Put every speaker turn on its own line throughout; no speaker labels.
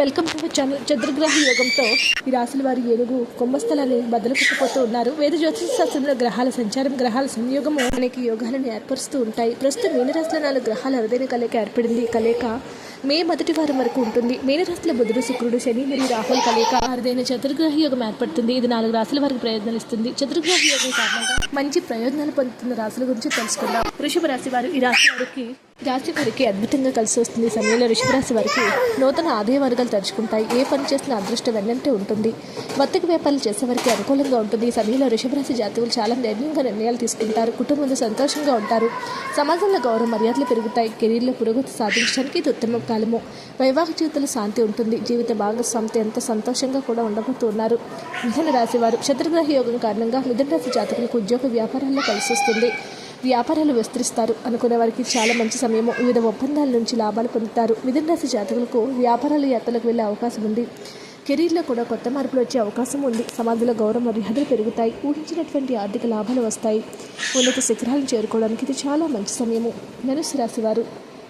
Welcome to channel చంద్రగ్రహ యోగంతో ఈ రాశుల వారి ఏనుగు కుంభస్థలాన్ని బదులు కొట్టుకుపోతూ ఉన్నారు. వేద జ్యోతిష శాస్త్రంలో గ్రహాల సంచారం గ్రహాల సంయోగము అనేక యోగాలను ఏర్పరుస్తూ ఉంటాయి. ప్రస్తుతం మీనరాశుల నాలుగు గ్రహాల అరుదైన కలయిక ఏర్పడింది. కలయిక మే మొదటి వారం వరకు ఉంటుంది. మీనరాశుల బుధుడు శుక్రుడు శని మరియు రాహుల్ కలయిక అరుదైన చతుర్గ్రహ యోగం ఏర్పడుతుంది. ఇది నాలుగు రాశుల వారికి ప్రయోజనాలు ఇస్తుంది. చతుర్గ్రహ యోగం కారణంగా మంచి ప్రయోజనాలు పొందుతున్న రాశుల గురించి తెలుసుకుందాం. వృషభ రాశి వారు ఈ రాశి వారికి రాశి వారికి అద్భుతంగా కలిసి వస్తుంది సమయంలో వృషభ వారికి నూతన ఆదాయ వర్గాలు తెరుచుకుంటాయి ఏ పని చేసిన అదృష్టం వెన్నంటే ఉంటుంది. వర్తక వ్యాపారాలు చేసేవారికి అనుకూలంగా ఉంటుంది. ఈ సమయంలో వృషభ జాతకులు చాలా నిర్ణయంగా నిర్ణయాలు తీసుకుంటారు. కుటుంబంలో సంతోషంగా ఉంటారు. సమాజంలో గౌరవ మర్యాదలు పెరుగుతాయి. కెరీర్లో పురోగతి సాధించడానికి ఇది ఉత్తమ కాలము. వైవాహిక జీవితంలో శాంతి ఉంటుంది. జీవిత భాగస్వామితో ఎంతో సంతోషంగా కూడా ఉండబోతున్నారు మిథున రాశి వారు శత్రుగ్రహ యోగం కారణంగా మిథున రాశి జాతకులకు ఉద్యోగ వ్యాపారాల్లో కలిసి వస్తుంది. వ్యాపారాలు విస్తరిస్తారు. అనుకునే వారికి చాలా మంచి సమయము వివిధ ఒప్పందాల నుంచి లాభాలు పొందుతారు. మిథున రాశి జాతకులకు వ్యాపారాలు యాత్రలకు వెళ్ళే అవకాశం ఉంది. కెరీర్లో కూడా కొత్త మార్పులు వచ్చే అవకాశం ఉంది. సమాజంలో గౌరవ మర్యాదలు పెరుగుతాయి. ఊహించినటువంటి ఆర్థిక లాభాలు వస్తాయి. ఉన్నత శిఖరాలను చేరుకోవడానికి ఇది చాలా మంచి సమయము. ధనుసు రాశి వారు.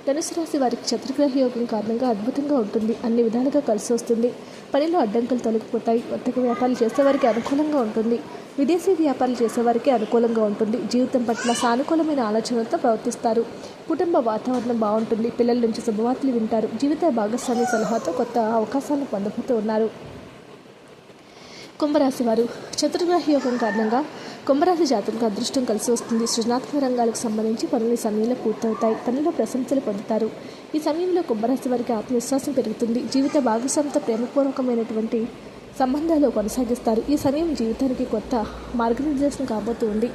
ధనుసు రాశి వారికి చతుర్గ్రహ యోగం కారణంగా అద్భుతంగా ఉంటుంది. అన్ని విధాలుగా కలిసి వస్తుంది. పనిలో అడ్డంకులు తొలగిపోతాయి. వర్తక వ్యాపారాలు చేసే వారికి అనుకూలంగా ఉంటుంది. విదేశీ వ్యాపారాలు చేసేవారికి అనుకూలంగా ఉంటుంది. జీవితం పట్ల సానుకూలమైన ఆలోచనలతో ప్రవర్తిస్తారు. కుటుంబ వాతావరణం బాగుంటుంది. పిల్లల నుంచి శుభవార్తలు వింటారు. జీవిత భాగస్వామి సలహాతో కొత్త అవకాశాలను పొందబోతూ ఉన్నారు. కుంభరాశి వారు చతుర్గ్రహ యోగం కారణంగా కుంభరాశి జాతకులకు అదృష్టం కలిసి వస్తుంది. సృజనాత్మక రంగాలకు సంబంధించి పనులు ఈ సమయంలో పూర్తవుతాయి. పనుల్లో ప్రశంసలు పొందుతారు. ఈ సమయంలో కుంభరాశి వారికి ఆత్మవిశ్వాసం పెరుగుతుంది. జీవిత భాగస్వామితో ప్రేమపూర్వకమైనటువంటి సంబంధాలు కొనసాగిస్తారు. ఈ సమయం జీవితానికి కొత్త మార్గనిర్దేశం కాబోతుంది.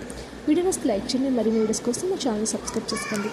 వీడియోస్ లైక్ చేయండి. మరియు వీడియోస్ కోసం మా ఛానల్ సబ్స్క్రైబ్ చేసుకోండి.